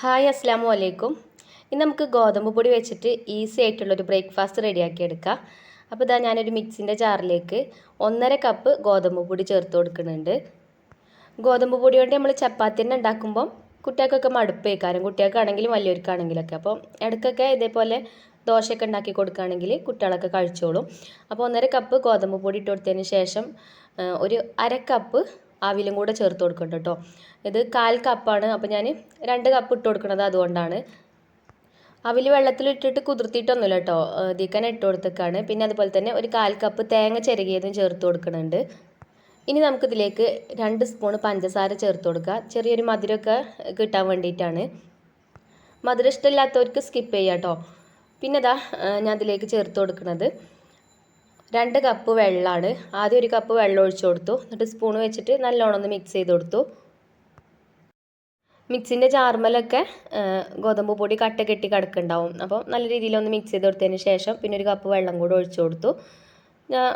Hi അസ്സാം വലൈക്കും ഇന്ന് നമുക്ക് ഗോതമ്പ് പൊടി വെച്ചിട്ട് ഈസി ആയിട്ടുള്ളൊരു ബ്രേക്ക്ഫാസ്റ്റ് റെഡിയാക്കി എടുക്കാം. അപ്പോൾ ഇതാ ഞാനൊരു മിക്സിന്റെ ജാറിലേക്ക് ഒന്നര കപ്പ് ഗോതമ്പ് പൊടി ചേർത്ത് കൊടുക്കുന്നുണ്ട്. ഗോതമ്പ് പൊടി കൊണ്ട് നമ്മൾ ചപ്പാത്തി തന്നെ ഉണ്ടാക്കുമ്പം കുട്ടികൾക്കൊക്കെ മടുപ്പേക്കാരം. കുട്ടികൾക്കാണെങ്കിലും വലിയവർക്കാണെങ്കിലൊക്കെ. അപ്പോൾ ഇടയ്ക്കൊക്കെ ഇതേപോലെ ദോശയൊക്കെ ഉണ്ടാക്കി കൊടുക്കുകയാണെങ്കിൽ കുട്ടികളൊക്കെ കഴിച്ചോളും. അപ്പോൾ ഒന്നര കപ്പ് ഗോതമ്പ് പൊടി ഇട്ട് കൊടുത്തതിന് ശേഷം ഒരു അര കപ്പ് അവിലും കൂടെ ചേർത്ത് കൊടുക്കുന്നുണ്ട് കേട്ടോ. ഇത് കാൽ കപ്പാണ് അപ്പോൾ ഞാൻ രണ്ട് കപ്പ് ഇട്ട് കൊടുക്കുന്നത് അതുകൊണ്ടാണ്. അവിൽ വെള്ളത്തിലിട്ടിട്ട് കുതിർത്തിയിട്ടൊന്നുമില്ല കേട്ടോ. ഇതിക്കനെ ഇട്ട് കൊടുത്തേക്കാണ്. പിന്നെ അതുപോലെ തന്നെ ഒരു കാൽ കപ്പ് തേങ്ങ ചിരകിയതും ചേർത്ത് കൊടുക്കുന്നുണ്ട് ഇനി നമുക്കിതിലേക്ക് രണ്ട് സ്പൂൺ പഞ്ചസാര ചേർത്ത് കൊടുക്കുക. ചെറിയൊരു മധുരമൊക്കെ കിട്ടാൻ വേണ്ടിയിട്ടാണ്. മധുരം ഇഷ്ടമില്ലാത്തവർക്ക് സ്കിപ്പ് ചെയ്യാം കേട്ടോ. പിന്നെ ഇതാ ഞാൻ അതിലേക്ക് ചേർത്ത് കൊടുക്കുന്നത് രണ്ട് കപ്പ് വെള്ളമാണ് ആദ്യം ഒരു കപ്പ് വെള്ളം ഒഴിച്ചു കൊടുത്തു. എന്നിട്ട് സ്പൂൺ വെച്ചിട്ട് നല്ലോണം ഒന്ന് മിക്സ് ചെയ്ത് കൊടുത്തു. മിക്സിന്റെ ചാർമലൊക്കെ ഗോതമ്പ് പൊടി കട്ട കെട്ടി കിടക്കുന്നുണ്ടാവും. അപ്പോൾ നല്ല രീതിയിൽ ഒന്ന് മിക്സ് ചെയ്ത് കൊടുത്തതിന് ശേഷം പിന്നെ ഒരു കപ്പ് വെള്ളം കൂടെ ഒഴിച്ചു കൊടുത്തു. ഞാൻ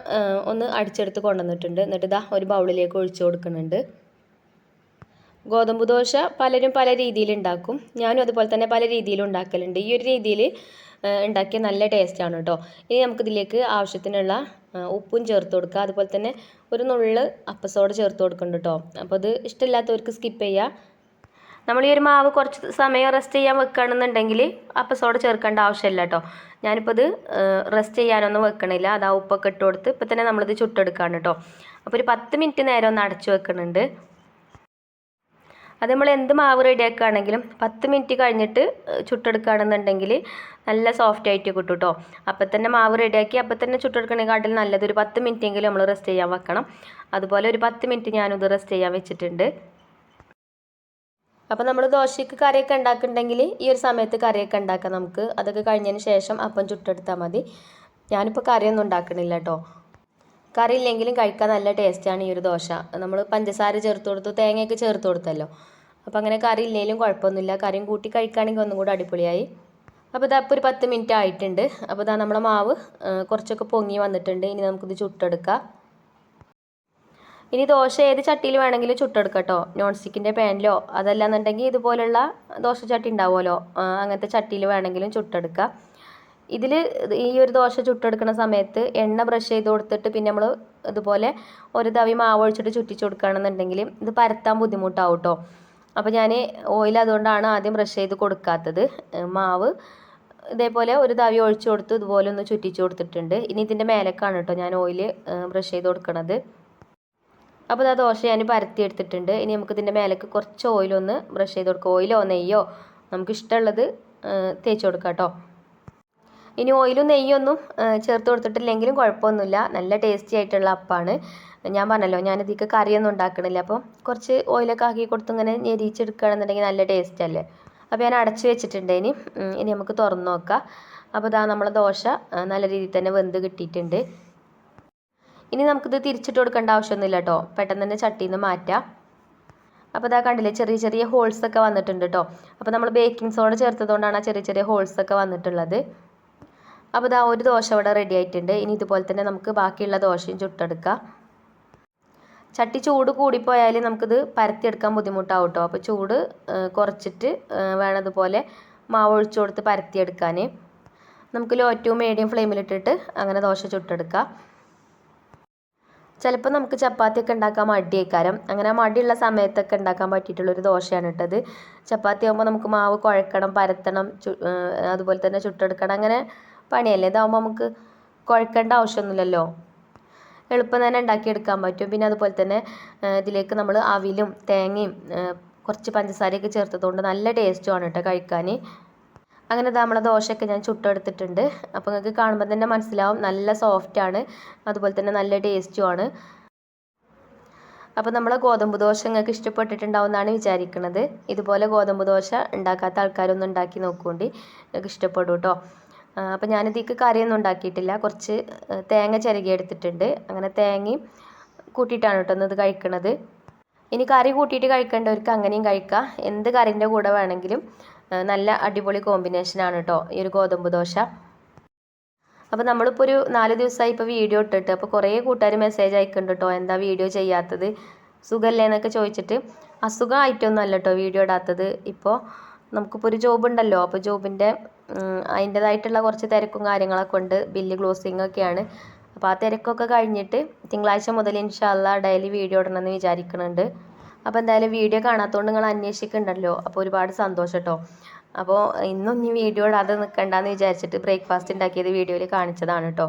ഒന്ന് അടിച്ചെടുത്ത് കൊണ്ടുവന്നിട്ടുണ്ട്. എന്നിട്ട് ഇതാ ഒരു ബൗളിലേക്ക് ഒഴിച്ചു കൊടുക്കുന്നുണ്ട്. ഗോതമ്പ് ദോശ പലരും പല രീതിയിൽ ഉണ്ടാക്കും. ഞാനും അതുപോലെ തന്നെ പല രീതിയിൽ ഉണ്ടാക്കലുണ്ട്. ഈ ഒരു രീതിയിൽ ഉണ്ടാക്കിയ നല്ല ടേസ്റ്റാണ് കേട്ടോ ഇനി നമുക്കിതിലേക്ക് ആവശ്യത്തിനുള്ള ഉപ്പും ചേർത്ത് കൊടുക്കുക. അതുപോലെ തന്നെ ഒരു നുള്ള് അപ്പസോട് ചേർത്ത് കൊടുക്കുന്നുണ്ട് കേട്ടോ അപ്പോൾ അത് ഇഷ്ടമില്ലാത്തവർക്ക് സ്കിപ്പ് ചെയ്യുക നമ്മൾ ഈ ഒരു മാവ് കുറച്ച് സമയം റെസ്റ്റ് ചെയ്യാൻ വെക്കുകയാണെന്നുണ്ടെങ്കിൽ അപ്പസോട് ചേർക്കേണ്ട ആവശ്യമില്ല കേട്ടോ ഞാനിപ്പോൾ ഇത് റെസ്റ്റ് ചെയ്യാനൊന്നും വെക്കണില്ല. അത് ആ ഉപ്പൊക്കെ ഇട്ട് കൊടുത്ത് ഇപ്പം തന്നെ നമ്മളിത് ചുട്ടെടുക്കുകയാണ് കേട്ടോ അപ്പോൾ ഒരു പത്ത് മിനിറ്റ് നേരം ഒന്ന് അടച്ചു വെക്കുന്നുണ്ട് അത് നമ്മൾ എന്ത് മാവ് റെഡിയാക്കുകയാണെങ്കിലും പത്ത് മിനിറ്റ് കഴിഞ്ഞിട്ട് ചുട്ടെടുക്കുകയാണെന്നുണ്ടെങ്കിൽ നല്ല സോഫ്റ്റ് ആയിട്ട് കിട്ടും കേട്ടോ അപ്പം തന്നെ മാവ് റെഡിയാക്കി അപ്പം തന്നെ ചുട്ടെടുക്കണേക്കാട്ടിൽ നല്ലത് ഒരു പത്ത് മിനിറ്റെങ്കിലും നമ്മൾ റെസ്റ്റ് ചെയ്യാൻ വെക്കണം. അതുപോലെ ഒരു പത്ത് മിനിറ്റ് ഞാനിത് റെസ്റ്റ് ചെയ്യാൻ വെച്ചിട്ടുണ്ട്. അപ്പോൾ നമ്മൾ ദോശയ്ക്ക് കറിയൊക്കെ ഉണ്ടാക്കുന്നുണ്ടെങ്കിൽ ഈ ഒരു സമയത്ത് കറിയൊക്കെ ഉണ്ടാക്കാം നമുക്ക്. അതൊക്കെ കഴിഞ്ഞതിന് ശേഷം അപ്പം ചുട്ടെടുത്താൽ മതി. ഞാനിപ്പോൾ കറിയൊന്നും ഉണ്ടാക്കണില്ല കേട്ടോ. കറി ഇല്ലെങ്കിലും കഴിക്കാൻ നല്ല ടേസ്റ്റാണ് ഈ ഒരു ദോശ. നമ്മൾ പഞ്ചസാര ചേർത്ത് കൊടുത്തു തേങ്ങയൊക്കെ ചേർത്ത് കൊടുത്തല്ലോ. അപ്പോൾ അങ്ങനെ കറി ഇല്ലെങ്കിലും കുഴപ്പമൊന്നുമില്ല. കറിയും കൂട്ടി കഴിക്കുകയാണെങ്കിൽ ഒന്നും കൂടെ അടിപൊളിയായി. അപ്പോൾ ഇതാ ഇപ്പോൾ ഒരു പത്ത് മിനിറ്റ് ആയിട്ടുണ്ട്. അപ്പോൾ ഇതാ നമ്മുടെ മാവ് കുറച്ചൊക്കെ പൊങ്ങി വന്നിട്ടുണ്ട്. ഇനി നമുക്കിത് ചുട്ടെടുക്കാം. ഇനി ദോശ ഏത് ചട്ടിയിൽ വേണമെങ്കിലും ചുട്ടെടുക്കാം കേട്ടോ നോൺ സ്റ്റിക്കിന്റെ പാനിലോ അതല്ലാന്നുണ്ടെങ്കിൽ ഇതുപോലുള്ള ദോശ ചട്ടി ഉണ്ടാവുമല്ലോ. അങ്ങനത്തെ ചട്ടിയിൽ വേണമെങ്കിലും ചുട്ടെടുക്കാം. ഇതിൽ ഈ ഒരു ദോശ ചുട്ടെടുക്കുന്ന സമയത്ത് എണ്ണ ബ്രഷ് ചെയ്ത് കൊടുത്തിട്ട് പിന്നെ നമ്മൾ ഇതുപോലെ ഒരു തവി മാവ് ഒഴിച്ചിട്ട് ചുറ്റിച്ചു കൊടുക്കുകയാണെന്നുണ്ടെങ്കിൽ ഇത് പരത്താൻ ബുദ്ധിമുട്ടാവും കേട്ടോ അപ്പോൾ ഞാൻ ഓയിൽ അതുകൊണ്ടാണ് ആദ്യം ബ്രഷ് ചെയ്ത് കൊടുക്കാത്തത്. മാവ് ഇതേപോലെ ഒരു തവി ഒഴിച്ചു കൊടുത്ത് ഇതുപോലെ ഒന്ന് ചുറ്റിച്ച് കൊടുത്തിട്ടുണ്ട്. ഇനി ഇതിന്റെ മേലേക്കാണ് കേട്ടോ ഞാൻ ഓയിൽ ബ്രഷ് ചെയ്ത് കൊടുക്കണത്. അപ്പോൾ ഇതാ ദോശ ഞാൻ പരത്തി എടുത്തിട്ടുണ്ട്. ഇനി നമുക്ക് ഇതിന്റെ മേലേക്ക് കുറച്ച് ഓയിലൊന്ന് ബ്രഷ് ചെയ്ത് കൊടുക്കുക ഓയിലോ നെയ്യോ നമുക്ക് ഇഷ്ടമുള്ളത് തേച്ച് കൊടുക്കാം കേട്ടോ ഇനി ഓയിലും നെയ്യൊന്നും ചേർത്ത് കൊടുത്തിട്ടില്ലെങ്കിലും കുഴപ്പമൊന്നുമില്ല. നല്ല ടേസ്റ്റി ആയിട്ടുള്ള അപ്പമാണ് ഞാൻ പറഞ്ഞല്ലോ ഞാൻ ഇതിക്ക് കറിയൊന്നും ഉണ്ടാക്കണില്ല. അപ്പം കുറച്ച് ഓയിലൊക്കെ ആക്കി കൊടുത്ത് ഇങ്ങനെ ഞെരിച്ചെടുക്കുകയാണെന്നുണ്ടെങ്കിൽ നല്ല ടേസ്റ്റ് അല്ലേ? അപ്പോൾ ഞാൻ അടച്ചു വെച്ചിട്ടുണ്ട് ഇനി. ഇനി നമുക്ക് തുറന്നു നോക്കാം. അപ്പോൾ ഇതാ നമ്മളെ ദോശ നല്ല രീതിയിൽ തന്നെ വെന്ത് കിട്ടിയിട്ടുണ്ട്. ഇനി നമുക്കിത് തിരിച്ചിട്ട് കൊടുക്കേണ്ട ആവശ്യമൊന്നുമില്ല കേട്ടോ. പെട്ടെന്ന് തന്നെ ചട്ടിയിൽ നിന്ന് മാറ്റാം. അപ്പോൾ ഇതാ കണ്ടില്ലേ ചെറിയ ചെറിയ ഹോൾസ് ഒക്കെ വന്നിട്ടുണ്ട് കേട്ടോ. അപ്പോൾ നമ്മൾ ബേക്കിംഗ് സോഡ ചേർത്തതുകൊണ്ടാണ് ആ ചെറിയ ചെറിയ ഹോൾസ് ഒക്കെ വന്നിട്ടുള്ളത്. അപ്പോൾ ഇതാ ഒരു ദോശ ഇവിടെ റെഡി ആയിട്ടുണ്ട്. ഇനി ഇതുപോലെ തന്നെ നമുക്ക് ബാക്കിയുള്ള ദോശയും ചുട്ടെടുക്കാം. ചട്ടി ചൂട് കൂടിപ്പോയാൽ നമുക്കിത് പരത്തിയെടുക്കാൻ ബുദ്ധിമുട്ടാവും കേട്ടോ അപ്പോൾ ചൂട് കുറച്ചിട്ട് വേണതുപോലെ മാവ് ഒഴിച്ചു കൊടുത്ത് പരത്തിയെടുക്കാൻ നമുക്ക് ലോ ടു മീഡിയം ഫ്ലെയിമിലിട്ടിട്ട് അങ്ങനെ ദോശ ചുട്ടെടുക്കാം. ചിലപ്പോൾ നമുക്ക് ചപ്പാത്തിയൊക്കെ ഉണ്ടാക്കാൻ മടിയേക്കാരം. അങ്ങനെ മടിയുള്ള സമയത്തൊക്കെ ഉണ്ടാക്കാൻ പറ്റിയിട്ടുള്ളൊരു ദോശയാണ് ഇട്ടത്. ചപ്പാത്തി ആകുമ്പോൾ നമുക്ക് മാവ് കുഴക്കണം പരത്തണം അതുപോലെ തന്നെ ചുട്ടെടുക്കണം. അങ്ങനെ പണിയല്ലേ? ഇതാകുമ്പോൾ നമുക്ക് കുഴക്കേണ്ട ആവശ്യമൊന്നുമില്ലല്ലോ. എളുപ്പം തന്നെ ഉണ്ടാക്കിയെടുക്കാൻ പറ്റും. പിന്നെ അതുപോലെ തന്നെ ഇതിലേക്ക് നമ്മൾ അവിലും തേങ്ങയും കുറച്ച് പഞ്ചസാരയൊക്കെ ചേർത്തതുകൊണ്ട് നല്ല ടേസ്റ്റുമാണ് കേട്ടോ കഴിക്കാൻ. അങ്ങനെ നമ്മളെ ദോശയൊക്കെ ഞാൻ ചുട്ടെടുത്തിട്ടുണ്ട്. അപ്പോൾ നിങ്ങൾക്ക് കാണുമ്പോൾ തന്നെ മനസ്സിലാവും. നല്ല സോഫ്റ്റാണ് അതുപോലെ തന്നെ നല്ല ടേസ്റ്റുമാണ് അപ്പോൾ നമ്മളെ ഗോതമ്പ് ദോശ നിങ്ങൾക്ക് ഇഷ്ടപ്പെട്ടിട്ടുണ്ടാവും എന്നാണ് വിചാരിക്കുന്നത് ഇതുപോലെ ഗോതമ്പ് ദോശ ഉണ്ടാക്കാത്ത ആൾക്കാരൊന്നും ഉണ്ടാക്കി നോക്കുകൊണ്ട് നിങ്ങൾക്ക് ഇഷ്ടപ്പെടും കേട്ടോ അപ്പോൾ ഞാനിതിക്ക് കറിയൊന്നും ഉണ്ടാക്കിയിട്ടില്ല. കുറച്ച് തേങ്ങ ചിരകി എടുത്തിട്ടുണ്ട്. അങ്ങനെ തേങ്ങയും കൂട്ടിയിട്ടാണ് കേട്ടോ ഇന്നത് കഴിക്കണത്. ഇനി കറി കൂട്ടിയിട്ട് കഴിക്കേണ്ടവർക്ക് അങ്ങനെയും കഴിക്കാം. എന്ത് കറിന്റെ കൂടെ വേണമെങ്കിലും നല്ല അടിപൊളി കോമ്പിനേഷനാണ് കേട്ടോ ഈ ഒരു ഗോതമ്പ് ദോശ. അപ്പോൾ നമ്മളിപ്പോൾ ഒരു നാല് ദിവസമായി ഇപ്പോൾ വീഡിയോ ഇട്ടിട്ട് അപ്പോൾ കുറേ കൂട്ടുകാർ മെസ്സേജ് അയക്കുന്നുണ്ട് കേട്ടോ എന്താ വീഡിയോ ചെയ്യാത്തത്? സുഖമല്ലേ എന്നൊക്കെ ചോദിച്ചിട്ട്. അസുഖമായിട്ടൊന്നും അല്ല കേട്ടോ വീഡിയോ ഇടാത്തത്. ഇപ്പോൾ നമുക്കിപ്പോൾ ഒരു ജോബ് ഉണ്ടല്ലോ അപ്പോൾ ജോബിന്റെ അതിന്റേതായിട്ടുള്ള കുറച്ച് തിരക്കും കാര്യങ്ങളൊക്കെ ഉണ്ട് ബില്ല് ക്ലോസിംഗ് ഒക്കെയാണ് അപ്പോൾ ആ തിരക്കൊക്കെ കഴിഞ്ഞിട്ട് തിങ്കളാഴ്ച മുതൽ ഇൻഷാല്ല ഡെയിലി വീഡിയോ ഇടണമെന്ന് വിചാരിക്കുന്നുണ്ട് അപ്പോൾ എന്തായാലും വീഡിയോ കാണാത്തതുകൊണ്ട് നിങ്ങൾ അന്വേഷിക്കുന്നുണ്ടല്ലോ അപ്പോൾ ഒരുപാട് സന്തോഷം കേട്ടോ അപ്പോൾ ഇന്നും ഇനി വീഡിയോ ഇടാതെ നിൽക്കണ്ടെന്ന് വിചാരിച്ചിട്ട് ബ്രേക്ക്ഫാസ്റ്റ് ഉണ്ടാക്കിയത് വീഡിയോയിൽ കാണിച്ചതാണ് കേട്ടോ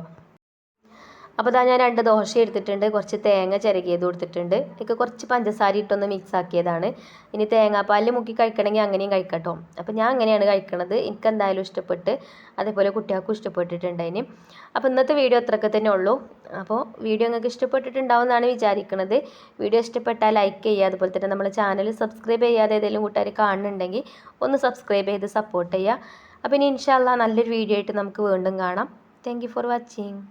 അപ്പോൾ ഇതാ ഞാൻ രണ്ട് ദോശ എടുത്തിട്ടുണ്ട് കുറച്ച് തേങ്ങ ചിരകിയത് കൊടുത്തിട്ടുണ്ട്. ഇതൊക്കെ കുറച്ച് പഞ്ചസാര ഇട്ടൊന്ന് മിക്സ് ആക്കിയതാണ്. ഇനി തേങ്ങാപ്പാലിൽ മുക്കി കഴിക്കണമെങ്കിൽ അങ്ങനെയും കഴിക്കട്ടോ. അപ്പോൾ ഞാൻ അങ്ങനെയാണ് കഴിക്കണത്. എനിക്ക് എന്തായാലും ഇഷ്ടപ്പെട്ട് അതേപോലെ കുട്ടികൾക്കും ഇഷ്ടപ്പെട്ടിട്ടുണ്ട് ഇനി. അപ്പോൾ ഇന്നത്തെ വീഡിയോ അത്രയൊക്കെ തന്നെ ഉള്ളൂ. അപ്പോൾ വീഡിയോ നിങ്ങൾക്ക് ഇഷ്ടപ്പെട്ടിട്ടുണ്ടാവും എന്നാണ് വിചാരിക്കുന്നത് വീഡിയോ ഇഷ്ടപ്പെട്ടാൽ ലൈക്ക് ചെയ്യുക. അതുപോലെ തന്നെ നമ്മുടെ ചാനൽ സബ്സ്ക്രൈബ് ചെയ്യാതെ ഏതെങ്കിലും കൂട്ടുകാർ കാണുന്നുണ്ടെങ്കിൽ ഒന്ന് സബ്സ്ക്രൈബ് ചെയ്ത് സപ്പോർട്ട് ചെയ്യുക. അപ്പോൾ ഇനി ഇൻഷാല്ല നല്ലൊരു വീഡിയോ ആയിട്ട് നമുക്ക് വീണ്ടും കാണാം. Thank for watching